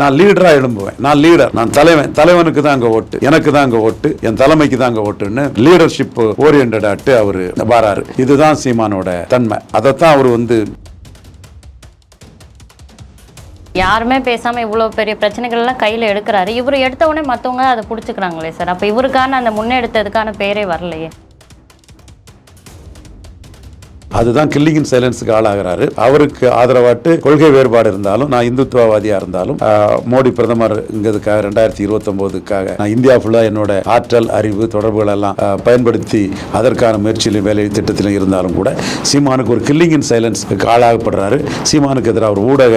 நான் லீடரா எழும்புவேன். நான் லீடர் நான் தலைவன். தலைவனுக்கு தான் அங்க ஓட்டு. எனக்கு தான் அங்க ஓட்டு. என் தலைமைக்கு தான் அங்க ஓட்டுன்னு லீடர்ஷிப் ஓரியன்டாட்டு அவரு வராரு. இதுதான் சீமானோட தன்மை. அதைத்தான் அவர் வந்து யாருமே பேசாம இவ்வளவு பெரிய பிரச்சனைகள் எல்லாம் கையில எடுக்கிறாரு. இவர் எடுத்த உடனே மத்தவங்க அதை புடிச்சுக்கிறாங்களே சார். அப்ப இவருக்கான அந்த முன்னெடுத்ததுக்கான பேரே வரலையே. அதுதான் கில்லிங்கின் சைலன்ஸுக்கு ஆளாகிறாரு. அவருக்கு ஆதரவாட்டு கொள்கை வேறுபாடு இருந்தாலும் நான் இந்துத்துவவாதியா இருந்தாலும் மோடி பிரதமர்ங்கிறதுக்காக ரெண்டாயிரத்தி இருபத்தொம்போதுக்காக நான் இந்தியா ஃபுல்லா என்னோட ஆற்றல் அறிவு தொடர்புகள் எல்லாம் பயன்படுத்தி அதற்கான முயற்சியிலும் வேலை திட்டத்திலும் இருந்தாலும் கூட சீமானுக்கு ஒரு கில்லிங்கின் சைலன்ஸுக்கு ஆளாகப்படுறாரு. சீமானுக்கு எதிராக ஒரு ஊடக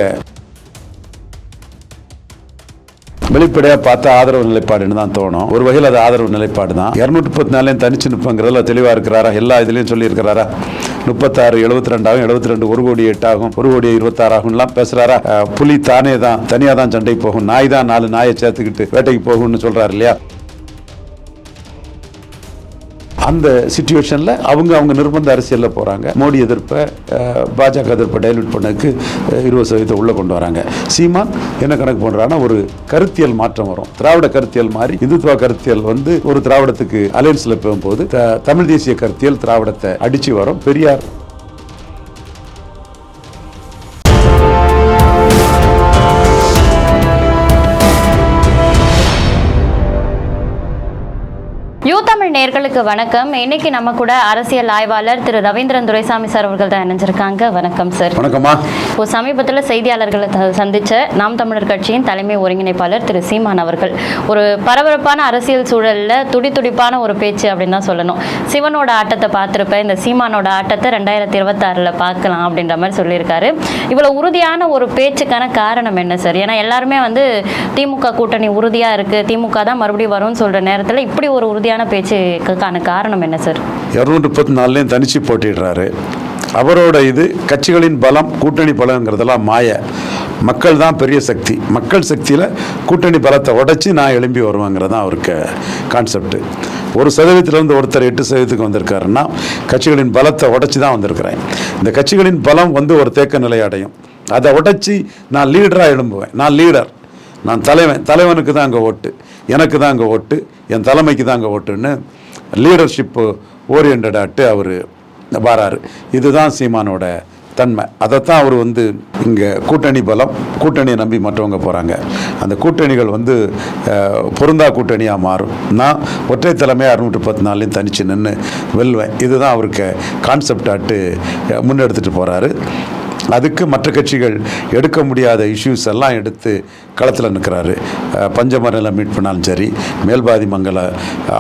வெளிப்படையாக பார்த்தா ஆதரவு நிலைப்பாடுன்னு தான் தோணும். ஒரு வகையில் அது ஆதரவு நிலைப்பாடு தான் இரநூத்தி முப்பத்தி நாலையும் தனிச்சு நிற்பங்கிறதுல தெளிவாக இருக்கிறாரா? எல்லா இதுலேயும் சொல்லியிருக்கிறாரா? முப்பத்தாறு எழுபத்தி ரெண்டாகும் எழுபத்தி ரெண்டு ஒரு கோடி எட்டாகும் ஒரு கோடி இருபத்தாறாகும்லாம் பேசுறாரா? புலி தானே தான் தனியாக தான் சண்டை போகும் நாய் தான் நாலு நாயை சேர்த்துக்கிட்டு வேட்டைக்கு போகும்னு சொல்றாரு இல்லையா? அந்த சுச்சுவேஷனில் அவங்க அவங்க நிர்பந்த அரசியலில் போகிறாங்க மோடி எதிர்ப்பை பாஜக எதிர்ப்பை டைல்யூட் பண்ணக்கு இருபது சதவீதத்தை உள்ளே கொண்டு வராங்க. சீமான் என்ன கணக்கு பண்ணுறாங்கன்னா ஒரு கருத்தியல் மாற்றம் வரும். திராவிட கருத்தியல் மாதிரி இந்துத்துவ கருத்தியல் வந்து ஒரு திராவிடத்துக்கு அலையன்ஸில் போகும்போது த- தமிழ் தேசிய கருத்தியல் திராவிடத்தை அடித்து வரும். பெரியார் யூ தமிழ் நேர்களுக்கு வணக்கம். இன்னைக்கு நம்ம கூட அரசியல் ஆய்வாளர் திரு ரவீந்திரன் துரைசாமி சார் அவர்கள் தான் இணைஞ்சிருக்காங்க. வணக்கம் சார். வணக்கம்மா. இப்போ சமீபத்தில் செய்தியாளர்களை சந்திச்ச நாம் தமிழர் கட்சியின் தலைமை ஒருங்கிணைப்பாளர் திரு சீமான் அவர்கள். ஒரு பரபரப்பான அரசியல் சூழல்ல துடி துடிப்பான ஒரு பேச்சு அப்படின்னு தான் சொல்லணும். சிவனோட ஆட்டத்தை பார்த்துருப்பேன் இந்த சீமானோட ஆட்டத்தை ரெண்டாயிரத்தி இருபத்தாறில் பார்க்கலாம் அப்படின்ற மாதிரி சொல்லியிருக்காரு. இவ்வளோ உறுதியான ஒரு பேச்சுக்கான காரணம் என்ன சார்? ஏன்னா எல்லாருமே வந்து திமுக கூட்டணி உறுதியாக இருக்குது திமுக தான் மறுபடியும் வரும்னு சொல்கிற நேரத்தில் இப்படி ஒரு உறுதியான பேச்சுக்கான காரணம் என்ன சார் இரநூற்றி முப்பத்தி நாலுலேயும் தனிச்சு போட்டிடுறாரு. அவரோட இது கட்சிகளின் பலம் கூட்டணி பலங்கிறதெல்லாம் மாய. மக்கள் தான் பெரிய சக்தி. மக்கள் சக்தியில் கூட்டணி பலத்தை உடைச்சி நான் எழும்பி வருவேங்கிறது தான் அவருக்கு கான்செப்ட் ஒரு சதவீதத்திலேருந்து ஒருத்தர் எட்டு சதவீதத்துக்கு வந்திருக்காருன்னா கட்சிகளின் பலத்தை உடைச்சி தான் வந்திருக்கிறேன். இந்த கட்சிகளின் பலம் வந்து ஒரு தேக்க நிலை அடையும். அதை உடைச்சி நான் லீடராக எழும்புவேன். நான் லீடர் நான் தலைவன். தலைவனுக்கு தான் அங்கே ஓட்டு. எனக்கு தான் அங்கே ஓட்டு என் தலைமைக்கு தான் அங்கே ஓட்டுன்னு லீடர்ஷிப்பு ஓரியன்டாட்டு அவர் வராரு. இதுதான் சீமானோட தன்மை. அதைத்தான் அவர் வந்து இங்கே கூட்டணி பலம் கூட்டணியை நம்பி மற்றவங்க போகிறாங்க அந்த கூட்டணிகள் வந்து பொருந்தா கூட்டணியாக மாறும். நான் ஒற்றை தலைமையாக அறுநூற்றி பத்து நாள்லையும் தனிச்சு நின்று வெல்வேன். இதுதான் அவருக்கு கான்செப்ட் ஆட்டு முன்னெடுத்துட்டு போகிறாரு அதுக்கு மற்ற கட்சிகள் எடுக்க முடியாத இஷ்யூஸ் எல்லாம் எடுத்து களத்தில் நிற்கிறாரு பஞ்சமரல மீட்புனாலும் சரி மேல்பாதி மங்கல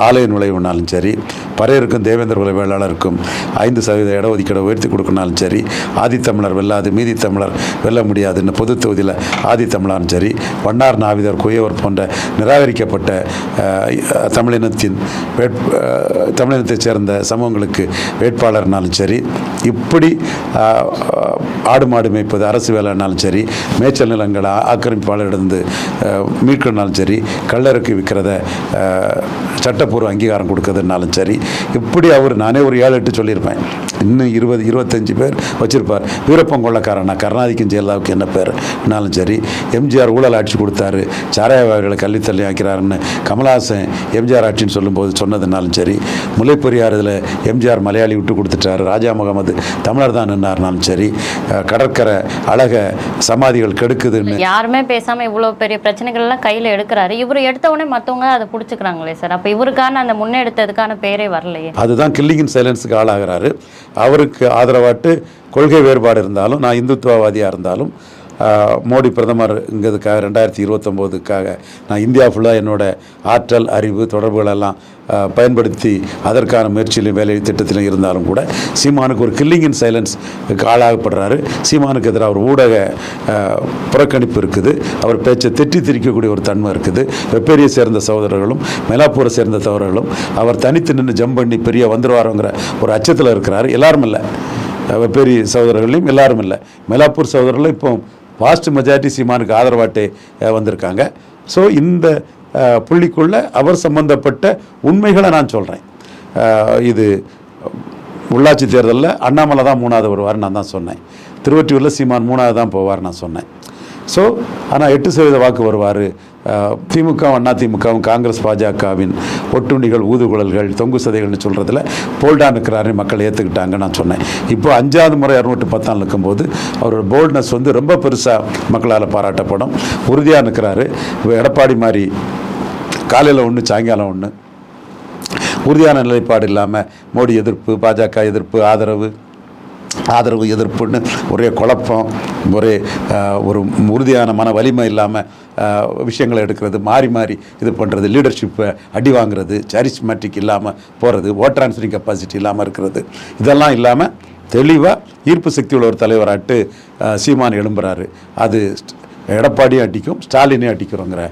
ஆலய நுழைவுனாலும் சரி பறையருக்கும் தேவேந்திர குல வேளாளருக்கும் ஐந்து சதவீத இடஒதுக்கீடு உயர்த்தி கொடுக்கணாலும் சரி ஆதித்தமிழர் வெல்லாது மீதி தமிழர் வெல்ல முடியாதுன்னு பொது தொகுதியில் ஆதித்தமிழாலும் சரி வண்ணார் நாவிதர் குயவர் போன்ற நிராகரிக்கப்பட்ட தமிழினத்தின் வேட் தமிழினத்தைச் சேர்ந்த சமூகங்களுக்கு வேட்பாளர்னாலும் சரி இப்படி ஆடு மாடு மேய்ப்பது அரசு வேலைனாலும் சரி மேய்ச்சல் நிலங்களை ஆக்கிரமிப்பாளரிடம் இருந்து மீட்கணும்னாலும் சரி கள்ளருக்கு விற்கிறத சட்டப்பூர்வ அங்கீகாரம் கொடுக்கறதுனாலும் சரி இப்படி அவர் நானே ஒரு ஏழு எட்டு சொல்லியிருப்பேன். இன்னும் இருபது இருபத்தஞ்சு பேர் வச்சிருப்பார். வீரப்பன் கொள்ளக்காரனா கருணாதிக்கும் ஜெயலலிதாவுக்கு என்ன பேர்னாலும் சரி எம்ஜிஆர் ஊழல் ஆட்சி கொடுத்தாரு. சாராயவாதிகளை கள்ளித்தள்ளி ஆக்கிறாருன்னு கமலஹாசன் எம்ஜிஆர் ஆட்சின்னு சொல்லும்போது சொன்னதுனாலும் சரி முல்லைப்பெரியார் இதில் எம்ஜிஆர் மலையாளி விட்டு கொடுத்துட்டாரு. ராஜா முகமது தமிழர் தான் நின்னார்னாலும் சரி கடற்கரை அழக சமாதிகள் கெடுக்குதுன்னு. யாருமே பேசாம இவ்வளவு பெரிய பிரச்சனைகள் எல்லாம் கையில எடுக்கிறாரு. இவர் எடுத்த உடனே மத்தவங்க அதை புடிச்சுக்கிறாங்களே சார். அப்ப இவருக்கான அந்த முன்னெடுத்ததுக்கான பேரே வரலையே. அதுதான் கில்லிங் சைலன்ஸுக்கு ஆளாகிறாரு. அவருக்கு ஆதரவாட்டு கொள்கை வேறுபாடு இருந்தாலும் நான் இந்துத்துவவாதியாக இருந்தாலும் மோடி பிரதமர் இங்கிறதுக்காக ரெண்டாயிரத்தி இருபத்தொம்போதுக்காக நான் இந்தியா ஃபுல்லாக என்னோடய ஆற்றல் அறிவு தொடர்புகளெல்லாம் பயன்படுத்தி அதற்கான முயற்சியிலும் வேலை திட்டத்திலும் இருந்தாலும் கூட சீமானுக்கு ஒரு கில்லிங் இன் சைலன்ஸ் ஆளாகப்படுறாரு. சீமானுக்கு எதிராக ஒரு ஊடக புறக்கணிப்பு இருக்குது. அவர் பேச்சை திட்டி திரிக்கக்கூடிய ஒரு தன்மை இருக்குது. வெப்பேரியை சேர்ந்த சகோதரர்களும் மெலாப்பூரை சேர்ந்த சகோதரர்களும் அவர் தனித்து நின்று ஜம்ப் பண்ணி பெரிய வந்துருவாருங்கிற ஒரு அச்சத்தில் இருக்கிறார். எல்லாரும் இல்லை. வெப்பேரி சகோதரர்களையும் எல்லாரும் இல்லை. மெலாப்பூர் சகோதரர்களும் இப்போ வாஸ்ட் மெஜாரிட்டி சீமானுக்கு ஆதரவாட்டே வந்திருக்காங்க. ஸோ இந்த புள்ளிக்குள்ளே அவர் சம்பந்தப்பட்ட உண்மைகளை நான் சொல்கிறேன் இது உள்ளாட்சி தேர்தலில் அண்ணாமலை தான் மூணாவது வருவார் நான் தான் சொன்னேன். திருவொற்றியூரில் சீமான் மூணாவது தான் போவார் நான் சொன்னேன். ஸோ ஆனால் எட்டு சதவீத வாக்கு வருவார். திமுக அண்ணா திமுகவும் காங்கிரஸ் பாஜகவின் ஒட்டுண்ணிகள் ஊதுகுழல்கள் தொங்கு சதைகள்னு சொல்கிறதுல போல்டாக இருக்கிறாருன்னு மக்கள் ஏற்றுக்கிட்டாங்க நான் சொன்னேன். இப்போ அஞ்சாவது முறை இரநூற்று பத்தாம் இருக்கும்போது அவரோட போல்ட்னஸ் வந்து ரொம்ப பெருசாக மக்களால் பாராட்டப்படும். உறுதியாக இருக்கிறாரு இப்போ எடப்பாடி மாதிரி காலையில் ஒன்று சாயங்காலம் ஒன்று உறுதியான நிலைப்பாடு இல்லாமல் மோடி எதிர்ப்பு பாஜக எதிர்ப்பு ஆதரவு. ஆதரவு எதிர்ப்புன்னு ஒரே குழப்பம் ஒரே ஒரு உறுதியான மன வலிமை இல்லாமல் விஷயங்களை எடுக்கிறது மாறி மாறி இது பண்ணுறது லீடர்ஷிப்பை அடி வாங்குறது சாரிஸ்மேட்டிக் இல்லாமல் போகிறது ஓட் ட்ரான்ஸ்ஃபரிங் கெப்பாசிட்டி இல்லாமல் இருக்கிறது. இதெல்லாம் இல்லாமல் தெளிவாக ஈர்ப்பு சக்தி உள்ள ஒரு தலைவராட்டு சீமான் எழும்புறாரு. அது எடப்பாடியும் அடிக்கும் ஸ்டாலினையும் அடிக்கிறோங்கிற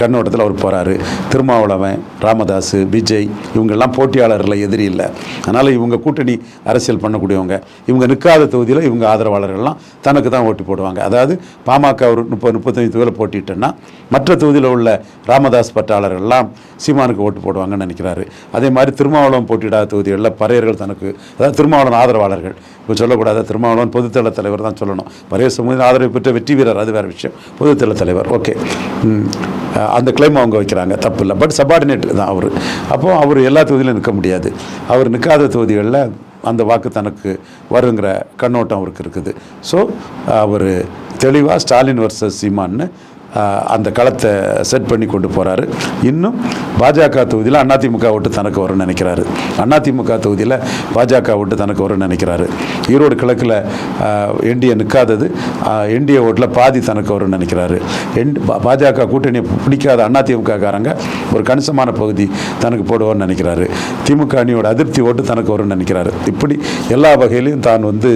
கண்ணோட்டத்தில் அவர் போகிறாரு திருமாவளவன் ராமதாஸ் விஜய் இவங்கெல்லாம் போட்டியாளர்கள் எதிரி இல்லை. அதனால் இவங்க கூட்டணி அரசியல் பண்ணக்கூடியவங்க. இவங்க நிற்காத தொகுதியில் இவங்க ஆதரவாளர்கள்லாம் தனக்கு தான் ஓட்டு போடுவாங்க. அதாவது பாமக ஒரு முப்பது முப்பத்தஞ்சு தொகுதியில் போட்டிட்டேன்னா மற்ற தொகுதியில் உள்ள ராமதாஸ் பட்டாளர்கள்லாம் சீமானுக்கு ஓட்டு போடுவாங்கன்னு நினைக்கிறாரு. அதே மாதிரி திருமாவளவன் போட்டியிடாத தொகுதிகளில் பறையர்கள் தனக்கு அதாவது திருமாவளவன் ஆதரவாளர்கள். இப்போ சொல்லக்கூடாது திருமாவளவன் பொதுத்தள தலைவர் தான் சொல்லணும். பறையர் சமூக ஆதரவு பெற்ற வெற்றி வீரர் அது வேறு விஷயம். பொதுத்தள தலைவர். ஓகே அந்த கிளைம் அவங்க வைக்கிறாங்க. தப்பு இல்லை பட் சபார்டினேட் தான் அவர். அப்போது அவர் எல்லா தொகுதியிலும் நிற்க முடியாது. அவர் நிற்காத தொகுதிகளில் அந்த வாக்கு தனக்கு வருங்கிற கண்ணோட்டம் அவருக்கு இருக்குது. ஸோ அவர் தெளிவாக ஸ்டாலின் வர்சஸ் சீமான்னு அந்த களத்தை செட் பண்ணி கொண்டு போகிறாரு இன்னும் பாஜக தொகுதியில் அதிமுக விட்டு தனக்கு வரும்னு நினைக்கிறாரு. அதிமுக தொகுதியில் பாஜக ஓட்டு தனக்கு வரும்னு நினைக்கிறாரு. ஈரோடு கிழக்கில் என்டிஏ நிற்காதது என்டிஏ ஓட்டில் பாதி தனக்கு வரும்னு நினைக்கிறாரு. என் பாஜக கூட்டணியை பிடிக்காத அதிமுக காரங்க ஒரு கணிசமான பகுதி தனக்கு போடுவோம்னு நினைக்கிறாரு. திமுக அணியோட அதிருப்தி ஓட்டு தனக்கு வரும்னு நினைக்கிறாரு. இப்படி எல்லா வகையிலையும் தான் வந்து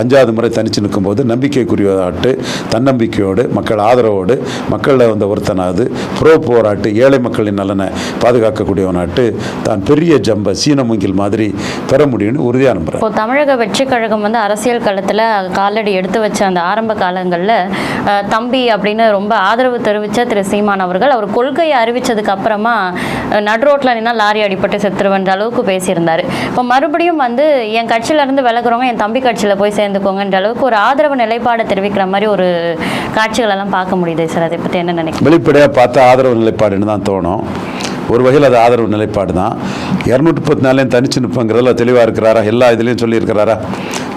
அஞ்சாவது முறை தனித்து நிற்கும்போது நம்பிக்கைக்குரியதாட்டு தன்னம்பிக்கையோடு மக்கள் ஆதரவோடு மக்களில் வந்த ஒருத்தனாவது ப்ரோ போராட்டு ஏழை மக்களின் நலனை பாதுகாக்கக்கூடியவனாட்டு தான் பெரிய ஜம்ப சீன மூங்கில் மாதிரி பெற முடியும்னு உறுதியாக நம்புகிறேன் இப்போ தமிழக வெற்றி கழகம் வந்து அரசியல் களத்தில் காலடி எடுத்து வச்ச அந்த ஆரம்ப காலங்களில் தம்பி அப்படின்னு ரொம்ப ஆதரவு தெரிவித்த திரு சீமான் அவர்கள் அவர் கொள்கையை அறிவித்ததுக்கு அப்புறமா நடுரோட்டில் நின்னா லாரி அடிப்பட்டு செத்துருவன்ற அளவுக்கு பேசியிருந்தார். இப்போ மறுபடியும் வந்து என் கட்சியிலேருந்து விலகுறவங்க என் தம்பி கட்சியில் போய் சேர்ந்துக்கோங்கன்ற அளவுக்கு ஒரு ஆதரவு நிலைப்பாடை தெரிவிக்கிற மாதிரி ஒரு காட்சிகளெல்லாம் பார்க்க பார்க்க முடியுது சார் அதை பற்றி என்ன நினைக்கிறீங்க? வெளிப்படையாக பார்த்தா ஆதரவு நிலைப்பாடுன்னு தான் தோணும். ஒரு வகையில் அது ஆதரவு நிலைப்பாடு தான். இரநூத்தி முப்பத்தி நாலையும் தனிச்சு நிற்பங்கிறதுல தெளிவாக இருக்கிறாரா? எல்லா இதுலேயும் சொல்லியிருக்கிறாரா?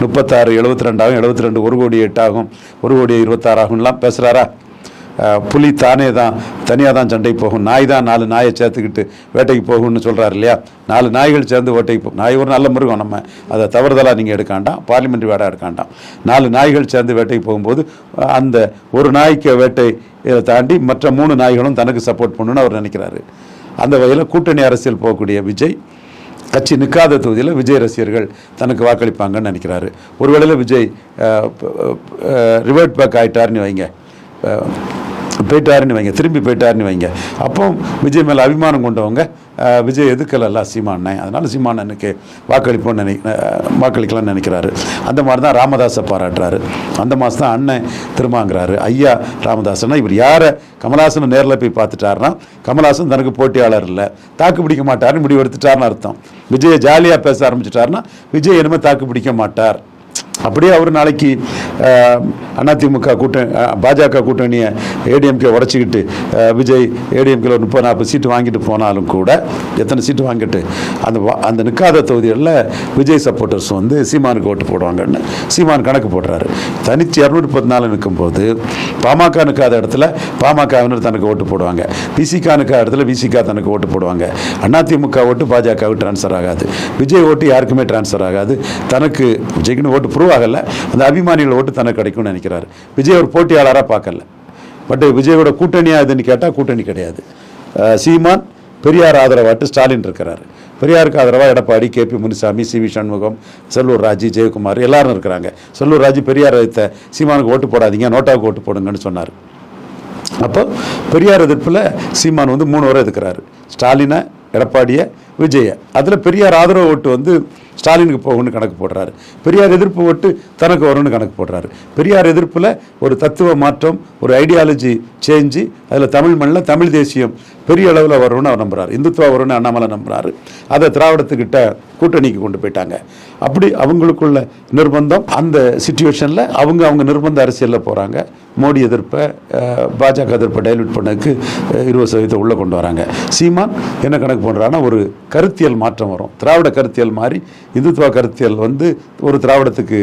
முப்பத்தாறு எழுபத்தி ரெண்டாகும் எழுபத்தி ரெண்டு ஒரு கோடி எட்டாகும் ஒரு கோடி இருபத்தாறாகும்லாம் பேசுகிறாரா புலி தானே தான் தனியாக தான் சண்டைக்கு போகும். நாய் தான் நாலு நாயை சேர்த்துக்கிட்டு வேட்டைக்கு போகும்னு சொல்கிறார் இல்லையா? நாலு நாய்கள் சேர்ந்து வேட்டைக்கு போகும் நாய் ஒரு நல்ல மிருகம் நம்ம. அதை தவறுதலாக நீங்கள் எடுக்காண்டாம். பார்லிமெண்ட்ரி வேடா எடுக்காண்டாம். நாலு நாய்கள் சேர்ந்து வேட்டைக்கு போகும்போது அந்த ஒரு நாய்க்கு வேட்டை இதை தாண்டி மற்ற மூணு நாய்களும் தனக்கு சப்போர்ட் பண்ணணும்னு அவர் நினைக்கிறாரு. அந்த வகையில் கூட்டணி அரசியல் போகக்கூடிய விஜய் கட்சி நிற்காத தொகுதியில் விஜய் ரசிகர்கள் தனக்கு வாக்களிப்பாங்கன்னு நினைக்கிறாரு. ஒருவேளையில் விஜய் ரிவர்ட் பேக் ஆகிட்டார்னு வைங்க. போயிட்டாருன்னு வைங்க திரும்பி போயிட்டாருன்னு வைங்க. அப்போ விஜய் மேலே அபிமானம் கொண்டவங்க விஜய் எதுக்கலல்ல சீமானே அதனால சீமானனுக்கு வாக்களிப்போன்னு நினை வாக்களிக்கலாம்னு நினைக்கிறாரு. அந்த மாதிரி தான் ராமதாஸை பாராட்டுறாரு. அந்த மாதம் தான் அண்ணன் திருமாங்கிறாரு. ஐயா ராமதாசனா இவர் யாரை கமலஹாசனை நேரில் போய் பார்த்துட்டாருன்னா கமலஹாசன் தனக்கு போட்டியாளர் இல்லை. தாக்கு பிடிக்க மாட்டாருன்னு முடிவெடுத்துட்டாருன்னு அர்த்தம். விஜயை ஜாலியாக பேச ஆரம்பிச்சிட்டாருன்னா விஜய் இனிமேல் தாக்கு பிடிக்க மாட்டார். அப்படியே அவர் நாளைக்கு அதிமுக கூட்டணி பாஜக கூட்டணியை ஏடிஎம்கே உடச்சிக்கிட்டு விஜய் ஏடிஎம்கேல ஒரு முப்பது நாற்பது சீட்டு வாங்கிட்டு போனாலும் கூட எத்தனை சீட்டு வாங்கிட்டு அந்த வா- அந்த நிற்காத தொகுதிகளில் விஜய் சப்போர்ட்டர்ஸ் வந்து சீமானுக்கு ஓட்டு போடுவாங்கன்னு சீமான் கணக்கு போடுறாரு. தனிச்சு இரநூத்தி பத்து நாலு நிற்கும்போது பாமக நிற்காத இடத்துல பாமகவினர் தனக்கு ஓட்டு போடுவாங்க. விசிகா நிற்காத இடத்துல விசிகா தனக்கு ஓட்டு போடுவாங்க. அதிமுக ஓட்டு பாஜகவுக்கு ட்ரான்ஸ்ஃபர் ஆகாது. விஜய் ஓட்டு யாருக்குமே ட்ரான்ஸ்ஃபர் ஆகாது. தனக்கு விஜய்க்குன்னு ஓட்டு ப்ரூவ் ஆகல அந்த அபிமானிகள் ஓட்டு தனக்கு கிடைக்கும்னு நினைக்கிறாரு. விஜய் ஒரு போட்டியாளராக பார்க்கல. பட் விஜயோட கூட்டணியாக இதுன்னு கேட்டால் கூட்டணி கிடையாது. சீமான் பெரியார் ஆதரவாட்டு ஸ்டாலின் இருக்கிறாரு. பெரியாருக்கு ஆதரவாக Edappadi KP Munusamy C V Shanmugam Sellur Raju Jayakumar எல்லாரும் இருக்கிறாங்க. செல்லூர் ராஜி பெரியார் வைத்த சீமானுக்கு ஓட்டு போடாதீங்க நோட்டாவுக்கு ஓட்டு போடுங்கன்னு சொன்னார். அப்போ பெரியார் எதிர்ப்பில் சீமான் வந்து மூணு வரை எதுக்குறாரு? ஸ்டாலினை எடப்பாடியை விஜய. அதில் பெரியார் ஆதரவு ஓட்டு வந்து ஸ்டாலினுக்கு போகும்னு கணக்கு போடுறாரு. பெரியார் எதிர்ப்பு ஓட்டு தனக்கு வரும்னு கணக்கு போடுறாரு. பெரியார் எதிர்ப்பில் ஒரு தத்துவ மாற்றம் ஒரு ஐடியாலஜி சேஞ்சு அதில் தமிழ் மண்ணில் தமிழ் தேசியம் பெரிய அளவில் வரும்னு அவர் நம்புகிறார் இந்துத்துவா வரும்னு அண்ணாமலை நம்புகிறாரு அதை திராவிடத்துக்கிட்ட கூட்டணிக்கு கொண்டு போயிட்டாங்க. அப்படி அவங்களுக்குள்ள நிர்பந்தம் அந்த சுச்சுவேஷனில் அவங்க அவங்க நிர்பந்த அரசியலில் போகிறாங்க மோடி எதிர்ப்பை பாஜக எதிர்ப்பை டைல்யூட் பண்ணதுக்கு இருபது சதவீதத்தை உள்ளே கொண்டு வராங்க. சீமான் என்ன கணக்கு பண்ணுறாங்கன்னா ஒரு கருத்தியல் மாற்றம் வரும். திராவிட கருத்தியல் மாதிரி இந்துத்துவ கருத்தியல் வந்து ஒரு திராவிடத்துக்கு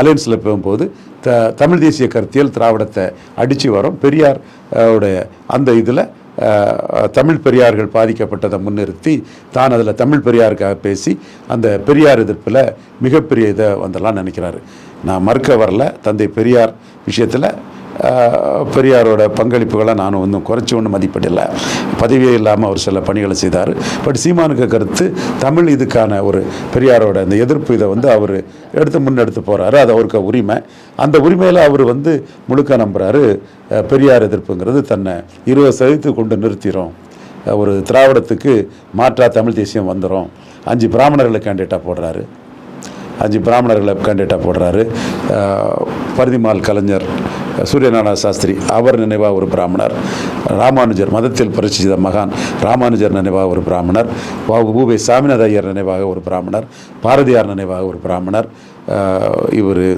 அலையன்ஸில் போகும்போது த தமிழ் தேசிய கருத்தியல் திராவிடத்தை அடித்து வரும். பெரியார் உடைய அந்த இதில் தமிழ் பெரியார்கள் பாதிக்கப்பட்டதை முன்னிறுத்தி தான் அதில் தமிழ் பெரியாருக்காக பேசி அந்த பெரியார் எதிர்ப்பில் மிகப்பெரிய இதை வந்தெல்லாம் நினைக்கிறாரு. நான் மறுக்க வரல தந்தை பெரியார் விஷயத்தில் பெரியாரோட பங்களிப்புகளை நான் ஒன்றும் குறைச்சி ஒன்றும் மதிப்பிடலை. பதவியே இல்லாமல் அவர் சில பணிகளை செய்தார். பட் சீமானுக்கு கருத்து தமிழ் இதுக்கான ஒரு பெரியாரோட அந்த எதிர்ப்பு இதை வந்து அவர் எடுத்து முன்னெடுத்து போகிறாரு அது அவருக்கு உரிமை. அந்த உரிமையில் அவர் வந்து முழுக்க நம்புகிறாரு பெரியார் எதிர்ப்புங்கிறது தன்னை இருபது சதவீதத்துக்கு கொண்டு நிறுத்திடும் ஒரு திராவிடத்துக்கு மாற்றா தமிழ் தேசியம் வந்துடும் அஞ்சு பிராமணர்களை கேண்டிடேட்டாக போடுறாரு. அஞ்சு பிராமணர்களை கேண்டிடேட்டாக போடுறாரு. பரிதிமால் கலைஞர் சூரியநாராயண சாஸ்திரி அவர் நினைவாக ஒரு பிராமணர். ராமானுஜர் மதத்தில் பரிசித்த மகான் ராமானுஜர் நினைவாக ஒரு பிராமணர். வ- சாமிநாத ஐயர் நினைவாக ஒரு பிராமணர். பாரதியார் நினைவாக ஒரு பிராமணர். இவர்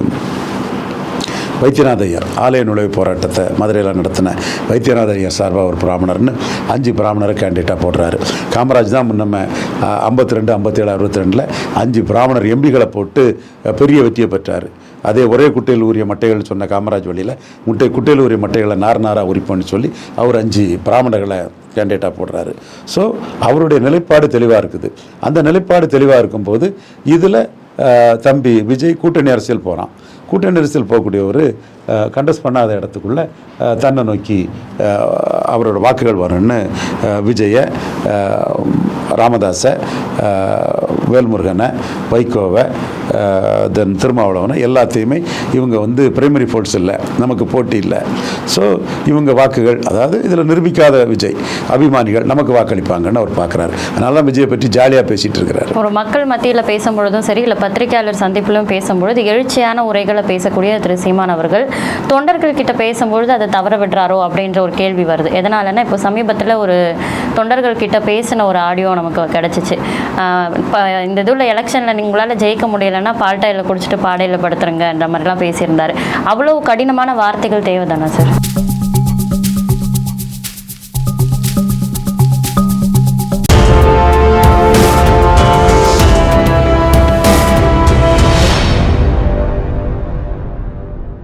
வைத்தியநாத ஐயர் ஆலய நுழைவு போராட்டத்தை மதுரையில் நடத்தின வைத்தியநாத ஐயர் சார்பாக ஒரு பிராமணர்னு அஞ்சு பிராமணரை கேண்டிடேட்டாக போடுறாரு. காமராஜ் தான் நம்ம ஐம்பத்தி ரெண்டு ஐம்பத்தேழு அறுபத்தி ரெண்டில் அஞ்சு பிராமணர் எம்பிகளை போட்டு பெரிய வெற்றியை பெற்றார். அதே ஒரே குட்டையில் ஊறிய மட்டைகள் சொன்ன காமராஜ் வழியில் முட்டை குட்டையில் ஊறிய மட்டைகளை நார் நாராக உரிப்போம்னு சொல்லி அவர் அஞ்சு பிராமணர்களை கேண்டிடேட்டாக போடுறாரு. ஸோ அவருடைய நிலைப்பாடு தெளிவாக இருக்குது. அந்த நிலைப்பாடு தெளிவாக இருக்கும்போது இதில் தம்பி விஜய் கூட்டணி அரசியல் போகிறான் கூட்டணி அரசியல் போகக்கூடியவர் கண்டஸ் பண்ணாத இடத்துக்குள்ளே தன்னை நோக்கி அவரோட வாக்குகள் வரும்னு விஜயை ராமதாசை ராமதாஸை வேல்முருகனை வைகோவை தென் திருமாவளவனை எல்லாத்தையுமே இவங்க வந்து பிரைமரி ஃபோர்ஸ் இல்லை நமக்கு போட்டி இல்லை. ஸோ இவங்க வாக்குகள் அதாவது இதில் நிரூபிக்காத விஜய் அபிமானிகள் நமக்கு வாக்களிப்பாங்கன்னு அவர் பார்க்குறாரு அதனால தான் விஜயை பற்றி ஜாலியாக பேசிகிட்டு இருக்கிறார். ஒரு மக்கள் மத்தியில் பேசும்பொழுதும் சரி இல்லை பத்திரிகையாளர் சந்திப்பிலும் பேசும்பொழுது எழுச்சியான உரைகளை பேசக்கூடிய திரு சீமான் அவர்கள் தொண்டர்கள் கிட்ட பேசும்பொழுது அதை தவற விடுறாரோ அப்படின்ற ஒரு கேள்வி வருது. எதனாலன்னா இப்போ சமீபத்தில் ஒரு தொண்டர்கள் கிட்ட பேசின ஒரு ஆடியோ நமக்கு கிடச்சிச்சு. இப்போ இந்த இதில் எலெக்ஷனில் உங்களால் ஜெயிக்க முடியலைன்னா பால்டாயில் குடிச்சிட்டு பாடையில் படுத்துருங்கன்ற மாதிரிலாம் பேசியிருந்தாரு. அவ்வளோ கடினமான வார்த்தைகள் தேவைதானா சார்